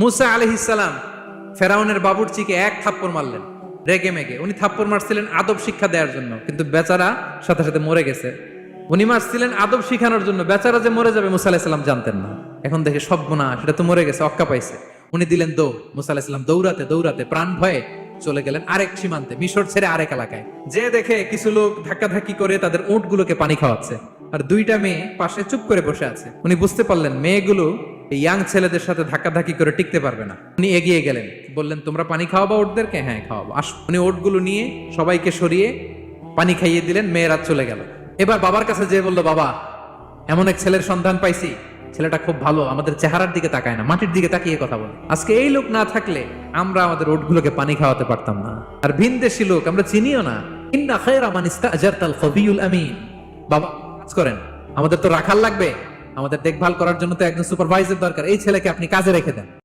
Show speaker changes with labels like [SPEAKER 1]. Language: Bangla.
[SPEAKER 1] মুসা আলহিসাল্লাম ফেরাউনের বাবুরচিকে এক থাপ্পড় মারলেন, রেগে মেগে। উনি থাপ্পড় মারছিলেন আদব শিক্ষা দেওয়ার জন্য, কিন্তু বেচারা সাথে সাথে মরে গেছে। উনি মারছিলেন আদব শিখানোর জন্য, বেচারা যে মরে যাবে মুসা আলাহিসাল্লাম জানতেন না। এখন দেখে সব না সেটা তো মরে গেছে, অক্কা পাইছে। উনি দিলেন দৌড়, মুসা আলাহিসাল্লাম দৌড়াতে দৌড়াতে প্রাণ ভয়ে চলে গেলেন আরেক সীমান্তে, মিশর ছেড়ে আরেক এলাকায়। যে দেখে কিছু লোক ধাক্কাধাক্কি করে তাদের উঁটগুলোকে পানি খাওয়াচ্ছে। আর দুইটা মেয়ে পাশে চুপ করে বসে আছে। উনি বুঝতে পারলেন, মেয়েগুলো এই ইয়াং ছেলেদের সাথে ধাক্কাধাক্কি করে টিকতে পারবে না। উনি এগিয়ে গেলেন। বললেন, তোমরা পানি খাওয়াবো ওটদেরকে? হ্যাঁ খাওয়াবো। আস। উনি ওটগুলো নিয়ে সবাইকে সরিয়ে পানি খাইয়ে দিলেন, মেয়েরা চলে গেল। এবার বাবার কাছে যেয়ে বলল, বাবা, এমন এক ছেলের সন্ধান পাইছি। ছেলেটা খুব ভালো, আমাদের চেহারার দিকে তাকায় না, মাটির দিকে তাকিয়ে কথা বলে। আজকে এই লোক না থাকলে আমরা আমাদের ওটগুলোকে পানি খাওয়াতে পারতাম না। আর ভিনদেশি লোক, আমরা চিনিও না। বাবা, কাজ করেন, আমাদের তো রাখাল লাগবে। আমাদের দেখভাল করার জন্য তো একজন সুপারভাইজার দরকার। এই ছেলেকে আপনি কাজে রেখে দেন।